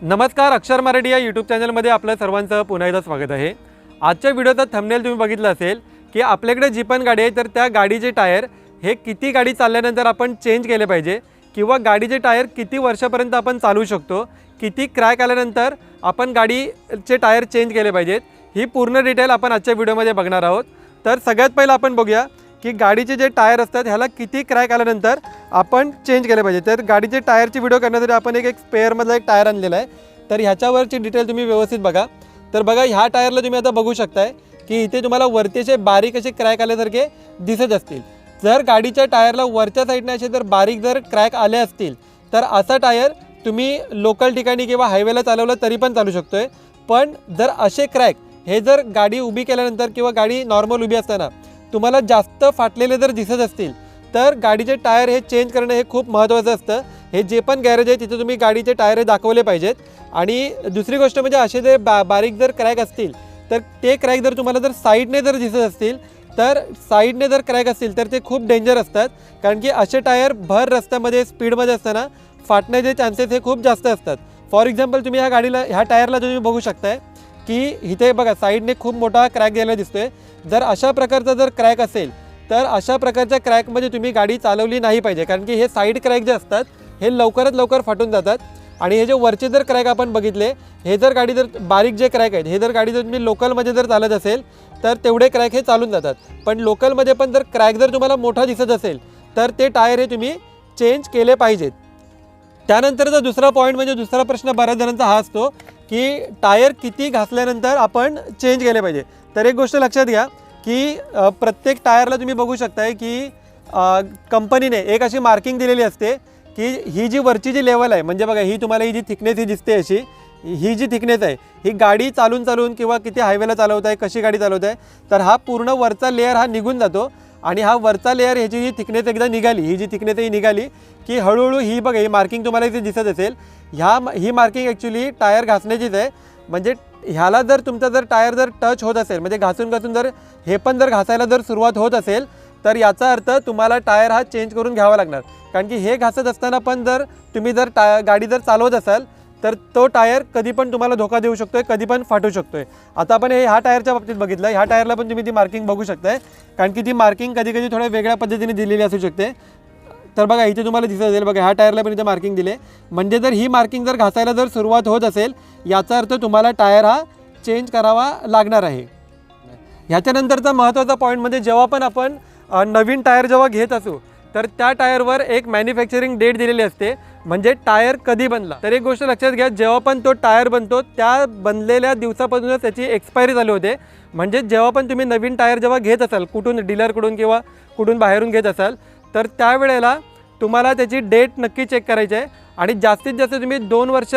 नमस्कार अक्षर मराठी या यूट्यूब चॅनलमध्ये आपलं सर्वांचं पुन्हा एकदा स्वागत आहे. आजच्या व्हिडिओचा थंबनेल तुम्ही बघितलं असेल की आपल्याकडे जी पण गाडी आहे तर त्या गाडीचे टायर हे किती गाडी चालल्यानंतर आपण चेंज केले पाहिजे किंवा गाडीचे टायर किती वर्षापर्यंत आपण चालवू शकतो किती क्रॅक आल्यानंतर आपण गाडीचे टायर चेंज केले पाहिजेत ही पूर्ण डिटेल आपण आजच्या व्हिडिओमध्ये बघणार आहोत. तर सगळ्यात पहिलं आपण बघूया की गाडीचे जे टायर असतात ह्याला किती क्रॅक आल्यानंतर आपण चेंज केले पाहिजे. तर गाडीचे टायरची व्हिडिओ करण्यासाठी आपण एक एक स्पेअरमधला एक टायर आणलेला आहे. तर ह्याच्यावरची डिटेल तुम्ही व्यवस्थित बघा. तर बघा ह्या टायरला तुम्ही आता बघू शकताय की इथे तुम्हाला वरती असे बारीक असे क्रॅक आल्यासारखे दिसत असतील. जर गाडीच्या टायरला वरच्या साईडने असे जर बारीक जर क्रॅक आले असतील तर असा टायर तुम्ही लोकल ठिकाणी किंवा हायवेला चालवलं तरी पण चालू शकतोय. पण जर असे क्रॅक हे जर गाडी उभी केल्यानंतर किंवा गाडी नॉर्मल उभी असताना तुम्हाला जास्त फाटलेले जर दिसत असतील तर गाडीचे टायर हे चेंज करणं हे खूप महत्त्वाचं असतं. हे जे पण गॅरेज आहे तिथे तुम्ही गाडीचे टायर हे दाखवले पाहिजेत. आणि दुसरी गोष्ट म्हणजे असे जे बा बारीक जर क्रॅक असतील तर ते क्रॅक जर तुम्हाला जर साईडने जर दिसत असतील तर साईडने जर क्रॅक असतील तर ते खूप डेंजर असतात. कारण की असे टायर भर रस्त्यामध्ये स्पीडमध्ये असताना फाटण्याचे चान्सेस हे खूप जास्त असतात. फॉर एक्झाम्पल तुम्ही ह्या गाडीला ह्या टायरला तुम्ही बघू शकताय. की इथे बघा साईडने खूप मोठा क्रॅक गेलेला दिसतोय. जर अशा प्रकारचा जर क्रॅक असेल तर अशा प्रकारच्या क्रॅकमध्ये तुम्ही गाडी चालवली नाही पाहिजे. कारण की हे साईड क्रॅक जे असतात हे लवकरात लवकर फाटून जातात. आणि हे जे वरचे जर क्रॅक आपण बघितले हे जर गाडी जर बारीक जे क्रॅक आहेत हे जर गाडी जर तुम्ही लोकलमध्ये जर चालत असेल तर तेवढे क्रॅक हे चालून जातात. पण लोकलमध्ये पण जर क्रॅक जर तुम्हाला मोठा दिसत असेल तर ते टायर हे तुम्ही चेंज केले पाहिजेत. त्यानंतरचा दुसरा पॉईंट म्हणजे दुसरा प्रश्न बऱ्याच जणांचा हा असतो की टायर किती घासल्यानंतर आपण चेंज केले पाहिजे. तर एक गोष्ट लक्षात घ्या की प्रत्येक टायरला तुम्ही बघू शकताय की कंपनीने एक अशी मार्किंग दिलेली असते की ही जी वरची जी लेवल आहे म्हणजे बघा ही तुम्हाला ही जी थिकनेस ही दिसते अशी ही जी थिकनेस आहे ही गाडी चालून चालून किंवा किती हायवेला चालवत आहे कशी गाडी चालवत आहे तर हा पूर्ण वरचा लेअर हा निघून जातो. आणि हा वरचा लेअर ह्याची जी थिकनेस एकदा निघाली ही जी थिकनेस ही निघाली की हळूहळू ही बघा ही मार्किंग तुम्हाला इथे दिसत असेल. ह्या ही मार्किंग ॲक्च्युली टायर घासण्याचीच आहे. म्हणजे ह्याला जर तुमचा जर टायर जर टच होत असेल म्हणजे घासून घासून जर हे पण जर घासायला जर सुरुवात होत असेल तर याचा अर्थ तुम्हाला टायर हा चेंज करून घ्यावा लागणार. कारण की हे घासत असताना पण जर तुम्ही जर टाय गाडी जर चालवत असाल तर तो टायर कधी पण तुम्हाला धोका देऊ शकतोय कधी पण फाटू शकतोय. आता आपण हे ह्या टायरच्या बाबतीत बघितलं ह्या टायरला पण तुम्ही ती मार्किंग बघू शकताय. कारण की ती मार्किंग कधी कधी थोड्या वेगळ्या पद्धतीने दिलेली असू शकते. तर बघा इथे तुम्हाला दिसत असेल बघा ह्या टायरला पण इथे मार्किंग दिले. म्हणजे जर ही मार्किंग जर घासायला जर सुरुवात होत असेल याचा अर्थ तुम्हाला टायर हा चेंज करावा लागणार आहे. ह्याच्यानंतरचा महत्त्वाचा पॉईंट म्हणजे जेव्हा पण आपण नवीन टायर जेव्हा घेत असू तर त्या टायरवर एक मॅन्युफॅक्चरिंग डेट दिलेली असते. म्हणजे टायर कधी बनला? तर एक गोष्ट लक्षात घ्या जेव्हा पण तो टायर बनतो त्या बनलेल्या दिवसापासूनच त्याची एक्सपायरी झाली होते. म्हणजे जेव्हा पण तुम्ही नवीन टायर जेव्हा घेत असाल कुठून डीलरकडून किंवा कुठून बाहेरून घेत असाल तर त्यावेळेला तुम्हाला त्याची डेट नक्की चेक करायची आहे. आणि जास्तीत जास्त तुम्ही दोन वर्ष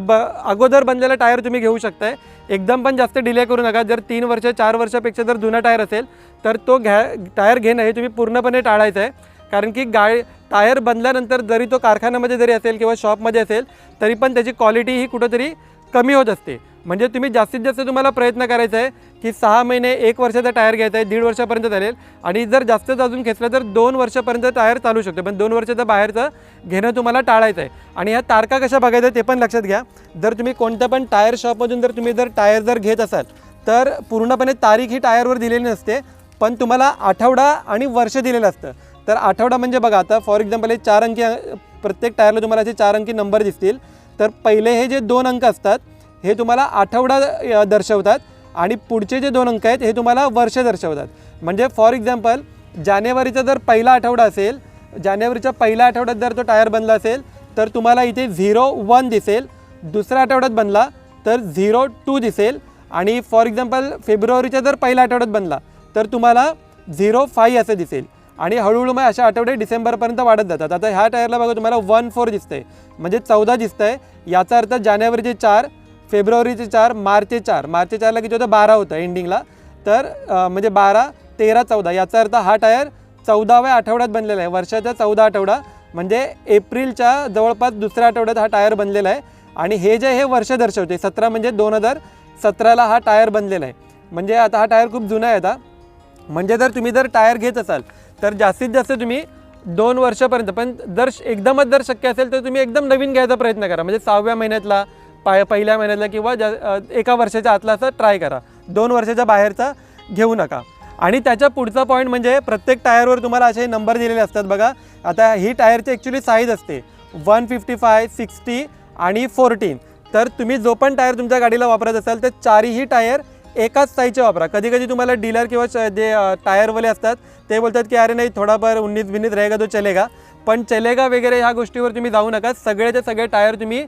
ब अगोदर बनलेला टायर तुम्ही घेऊ शकताय. एकदम पण जास्त डिले करू नका. जर तीन वर्ष चार वर्षापेक्षा जर जुना टायर असेल तर तो घ्या टायर घेणं हे तुम्ही पूर्णपणे टाळायचं आहे. कारण की गाय टायर बनल्यानंतर जरी तो कारखान्यामध्ये जरी असेल किंवा शॉपमध्ये असेल तरी पण त्याची क्वालिटी ही कुठंतरी कमी होत असते. म्हणजे तुम्ही जास्तीत जास्त तुम्हाला प्रयत्न करायचा आहे की सहा महिने एक वर्षाचा टायर घ्यायचा आहे दीड वर्षापर्यंत चालेल. आणि जर जास्तच अजून घेतलं तर दोन वर्षापर्यंत टायर चालू शकतो. पण दोन वर्षाचं बाहेरचं घेणं तुम्हाला टाळायचं आहे. आणि ह्या तारखा कशा बघायच्या ते पण लक्षात घ्या. जर तुम्ही कोणत्या पण टायर शॉपमधून जर तुम्ही जर टायर जर घेत असाल तर पूर्णपणे तारीख ही टायरवर दिलेली नसते पण तुम्हाला आठवडा आणि वर्ष दिलेलं असतं. तर आठवडा म्हणजे बघा आता फॉर एक्झाम्पल हे चार अंकी प्रत्येक टायरला तुम्हाला असे चार अंकी नंबर दिसतील. तर पहिले हे जे दोन अंक असतात हे तुम्हाला आठवडा दर्शवतात आणि पुढचे जे दोन अंक आहेत हे तुम्हाला वर्ष दर्शवतात. म्हणजे फॉर एक्झाम्पल जानेवारीचा जर पहिला आठवडा असेल जानेवारीच्या पहिल्या आठवड्यात जर तो टायर बनला असेल तर तुम्हाला इथे झिरो वन दिसेल. दुसऱ्या आठवड्यात बनला तर झिरो टू दिसेल. आणि फॉर एक्झाम्पल फेब्रुवारीच्या जर पहिल्या आठवड्यात बनला तर तुम्हाला झिरो फाईव्ह असं दिसेल. आणि हळूहळू मग अशा आठवडे डिसेंबरपर्यंत वाढत जातात. आता ह्या टायरला बघा तुम्हाला वन फोर दिसतंय. म्हणजे चौदा दिसतंय. याचा अर्थ जानेवारीचे चार फेब्रुवारीचे चार मार्चचे चार. मार्चचे चारला किती होतं? बारा होतं एंडिंगला तर म्हणजे बारा तेरा चौदा. याचा अर्थ हा टायर चौदाव्या आठवड्यात बनलेला आहे. वर्षाचा चौदा आठवडा. म्हणजे एप्रिलच्या जवळपास दुसऱ्या आठवड्यात हा टायर बनलेला आहे. आणि हे जे हे वर्ष दर्शवते सतरा म्हणजे दोन हजार सतराला हा टायर बनलेला आहे. म्हणजे आता हा टायर खूप जुना आहे आता. म्हणजे जर तुम्ही जर टायर घेत असाल तर जास्तीत जास्त तुम्ही दोन वर्षापर्यंत पण जर श- एकदमच जर शक्य असेल तर तुम्ही एकदम नवीन घ्यायचा प्रयत्न करा. म्हणजे सहाव्या महिन्यातला पाय पहिल्या महिन्यातला किंवा जा एका वर्षाच्या आतला असं ट्राय करा. दोन वर्षाच्या बाहेरचा घेऊ नका. आणि त्याच्या पुढचा पॉईंट म्हणजे प्रत्येक टायरवर तुम्हाला असे नंबर दिलेले असतात बघा. आता ही टायरची ॲक्च्युली साईज असते. वन फिफ्टी फाय सिक्स्टी आणि फोर्टीन. तर तुम्ही जो पण टायर तुमच्या गाडीला वापरत असाल तर चारही टायर एकाच साईजचे वापरा. कधी कधी तुम्हाला डीलर किंवा च- जे टायरवाले असतात ते बोलतात की अरे नाही थोडाफार उन्नीस बिन्नीस रहेगा तो चलेगा. पण चलेगा वगैरे ह्या गोष्टीवर तुम्ही जाऊ नका. सगळेचे सगळे टायर तुम्ही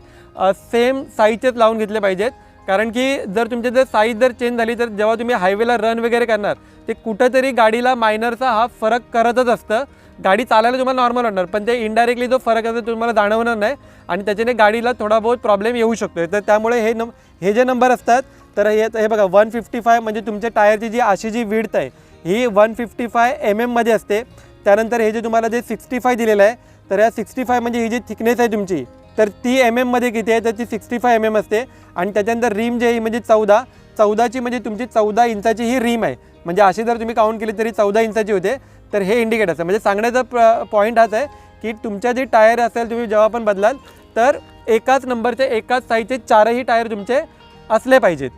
सेम साईजचेच लावून घेतले पाहिजेत. कारण की जर तुमची जर साईज जर चेंज झाली तर जेव्हा तुम्ही हायवेला रन वगैरे करणार ते कुठंतरी गाडीला मायनरचा हा फरक करतच असतं. गाडी चालायला तुम्हाला नॉर्मल वाटणार पण ते इनडायरेक्टली जो फरक असतो तुम्हाला जाणवणार नाही. आणि त्याच्याने गाडीला थोडा बहुत प्रॉब्लेम येऊ शकतो तर त्यामुळे हे नम हे जे नंबर असतात तर हे हे बघा वन फिफ्टी फाय म्हणजे तुमच्या टायरची जी अशी जी विड्थ आहे ही वन फिफ्टी फाय एम एममध्ये असते. त्यानंतर हे जे तुम्हाला जे सिक्स्टी फाय दिलेलं आहे तर या सिक्स्टी फाय म्हणजे ही जी थिकनेस आहे तुमची तर ती एम एममध्ये किती आहे? तर ती सिक्स्टी फाय एम एम असते. आणि त्याच्यानंतर रिम जे आहे ही म्हणजे चौदा चौदाची म्हणजे तुमची चौदा इंचाची ही रिम आहे. म्हणजे अशी जर तुम्ही काउंट केली तरी चौदा इंचाची होते. तर हे इंडिकेट असतं. म्हणजे सांगण्याचा प पॉईंट हाच आहे की तुमच्या जे टायर असेल तुम्ही जेव्हा पण बदलाल तर एकाच नंबरचे एकाच साईजचे चारही टायर तुमचे असले पाहिजेत.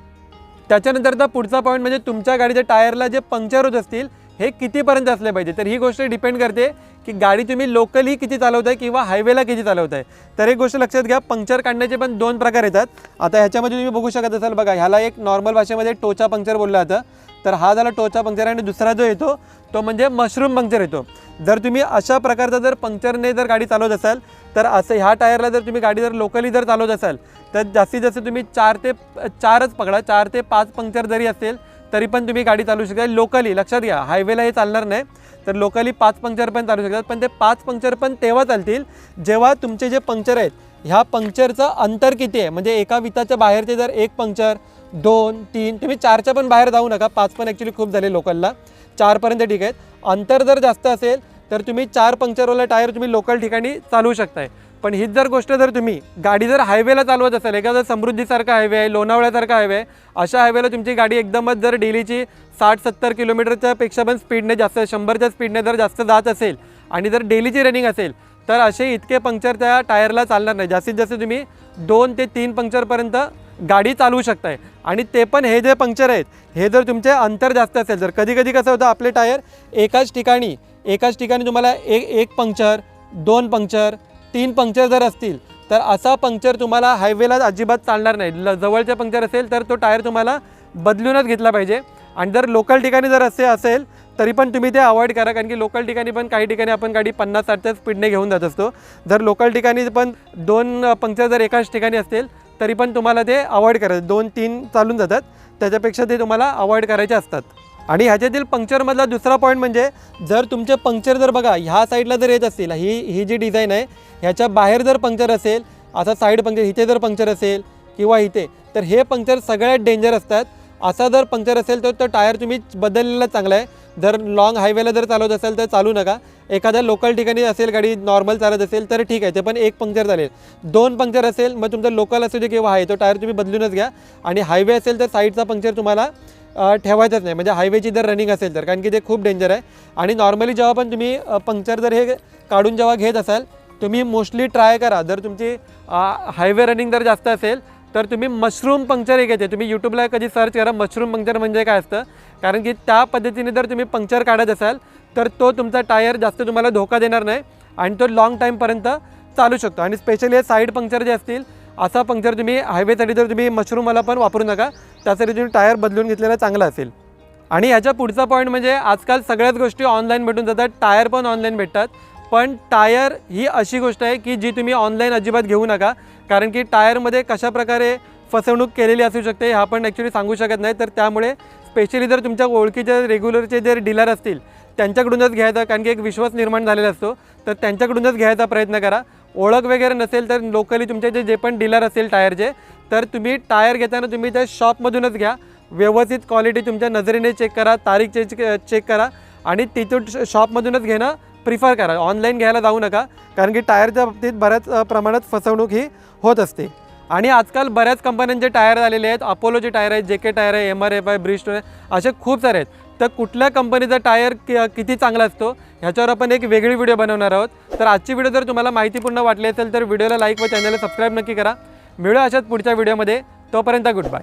त्याच्यानंतरचा पुढचा पॉईंट म्हणजे तुमच्या गाडीच्या टायरला जे पंक्चर होत असतील हे कितीपर्यंत असले पाहिजे? तर ही गोष्ट डिपेंड करते की गाडी तुम्ही लोकली किती चालवताय किंवा हायवेला किती चालवताय. तर एक गोष्ट लक्षात घ्या पंक्चर काढण्याचे पण दोन प्रकार येतात. आता ह्याच्यामध्ये तुम्ही बघू शकत असाल बघा ह्याला एक नॉर्मल भाषेमध्ये टोचा पंक्चर बोललं जातं. तर हा झाला टोचा पंक्चर आणि दुसरा जो येतो तो म्हणजे मशरूम पंक्चर येतो. जर तुम्ही अशा प्रकारचा जर पंक्चरने जर गाडी चालवत असाल तर असं ह्या टायरला जर तुम्ही गाडी जर लोकली जर चालवत असाल तर जास्तीत जास्त तुम्ही चार ते चारच पकडा चार ते पाच पंक्चर जरी असेल तरी पण तुम्ही गाडी चालवू शकता. लोकली लक्षात घ्या हायवेला हे चालणार नाही. तर लोकली पाच पंक्चर पण चालू शकतात. पण ते पाच पंक्चर पण तेव्हा चालतील जेव्हा तुमचे जे पंक्चर आहेत ह्या पंक्चरचं अंतर किती आहे? म्हणजे एका विताच्या बाहेरचे जर एक पंक्चर दोन तीन तुम्ही चारच्या पण बाहेर जाऊ नका. पाच पण ॲक्च्युली खूप झाले लोकलला चारपर्यंत ठीक आहेत. अंतर जर जास्त असेल तर तुम्ही चार पंक्चरवाला टायर तुम्ही लोकल ठिकाणी चालवू शकताय. पण हीच जर गोष्ट जर तुम्ही गाडी जर हायवेला चालवत असाल एखादा समृद्धीसारखा हायवे आहे लोणावळ्यासारखा हायवे आहे अशा हायवेला तुमची गाडी एकदमच जर डेलीची साठ सत्तर किलोमीटरच्या पेक्षा पण स्पीडने जास्त शंभरच्या स्पीडने जर जास्त जात असेल आणि जर डेलीची रनिंग असेल तर असे इतके पंक्चर त्या टायरला चालणार नाही. जास्तीत जास्त तुम्ही दोन ते तीन पंक्चरपर्यंत गाडी चालवू शकताय. आणि ते पण हे जे पंक्चर आहेत हे जर तुमचे अंतर जास्त असेल तर कधी कधी कसं होतं आपले टायर एकाच ठिकाणी एकाच ठिकाणी तुम्हाला एक एक पंक्चर दोन पंक्चर तीन पंक्चर जर असतील तर असा पंक्चर तुम्हाला हायवेला अजिबात चालणार नाही. ल जवळचे पंक्चर असेल तर तो टायर तुम्हाला बदलूनच घेतला पाहिजे. आणि जर लोकल ठिकाणी जर असे असेल तरी पण तुम्ही ते अवॉइड करा कारण की लोकल ठिकाणी पण काही ठिकाणी आपण गाडी पन्नास साठच्या स्पीडने घेऊन जात असतो. जर लोकल ठिकाणी पण दोन पंक्चर जर एकाच ठिकाणी असतील तरी पण तुम्हाला ते अवॉइड करायचं. दोन तीन चालून जातात. त्याच्यापेक्षा ते तुम्हाला अवॉइड करायचे असतात. आणि ह्याच्यातील पंक्चरमधला दुसरा पॉईंट म्हणजे जर तुमचे पंक्चर जर बघा ह्या साईडला जर येत असतील ही ही जी डिझाईन आहे ह्याच्या बाहेर जर पंक्चर असेल असा साईड पंक्चर इथे जर पंक्चर असेल किंवा इथे तर हे पंक्चर सगळ्यात डेंजर असतात. असा जर पंक्चर असेल तर तो टायर तुम्ही बदललेला चांगला आहे. जर लॉंग हायवेला जर चालवत असेल तर चालू नका. एखाद्या लोकल ठिकाणी असेल गाडी नॉर्मल चालत असेल तर ठीक आहे. ते पण एक पंक्चर चालेल. दोन पंक्चर असेल मग तुमचं लोकल असू दे किंवा आहे तो टायर तुम्ही बदलूनच घ्या. आणि हायवे असेल तर साईडचा पंक्चर तुम्हाला ठेवायचंच नाही. म्हणजे हायवेची जर रनिंग असेल तर कारण की ते खूप डेंजर आहे. आणि नॉर्मली जेव्हा पण तुम्ही पंक्चर जर हे काढून जेव्हा घेत असाल तुम्ही मोस्टली ट्राय करा. जर तुमची हायवे रनिंग जर जास्त असेल तर तुम्ही मशरूम पंक्चर एक येते तुम्ही यूट्यूबला कधी सर्च करा मशरूम पंक्चर म्हणजे काय असतं? कारण की त्या पद्धतीने जर तुम्ही पंक्चर काढत असाल तर तो तुमचा टायर जास्त तुम्हाला धोका देणार नाही आणि तो लॉंग टाईमपर्यंत चालू शकतो. आणि स्पेशली हे साईड पंक्चर जे असतील असा पंक्चर तुम्ही हायवेसाठी जर तुम्ही मशरूमवाला पण वापरू नका त्यासाठी तुम्ही टायर बदलून घेतलेला चांगला असेल. आणि ह्याच्या पुढचा पॉईंट म्हणजे आजकाल सगळ्याच गोष्टी ऑनलाईन भेटून जातात टायर पण ऑनलाईन भेटतात. पण टायर ही अशी गोष्ट आहे की जी तुम्ही ऑनलाईन अजिबात घेऊ नका. कारण की टायरमध्ये कशाप्रकारे फसवणूक केलेली असू शकते हे आपण ॲक्च्युली सांगू शकत नाही. तर त्यामुळे स्पेशली जर तुमच्या ओळखीचे रेग्युलरचे जर डीलर असतील त्यांच्याकडूनच घ्यायचा कारण की एक विश्वास निर्माण झालेला असतो. तर त्यांच्याकडूनच घ्यायचा प्रयत्न करा. ओळख वगैरे नसेल तर लोकली तुमचे जे जे पण डीलर असेल टायरचे तर तुम्ही टायर घेताना तुम्ही त्या शॉपमधूनच घ्या. व्यवस्थित क्वालिटी तुमच्या नजरेने चेक करा तारीख चेक चेक करा आणि तिथून शॉपमधूनच घेणं प्रिफर करा. ऑनलाईन घ्यायला जाऊ नका कारण की टायरच्या बाबतीत बऱ्याच प्रमाणात फसवणूक ही होत असते. आणि आजकाल बऱ्याच कंपन्यांचे टायर आलेले आहेत. अपोलोचे टायर आहेत जे के टायर आहे एम आर एफ आहे ब्रिस्ट आहे असे खूप सारे आहेत. तर कुठल्या कंपनीचा टायर कि- किती चांगला असतो ह्याच्यावर आपण एक वेगळी व्हिडिओ बनवणार आहोत. तर आजची व्हिडिओ जर तुम्हाला माहितीपूर्ण वाटली असेल तर व्हिडिओला लाईक व चॅनलला सबस्क्राईब नक्की करा. मिळू अशाच पुढच्या व्हिडिओमध्ये तोपर्यंत गुड बाय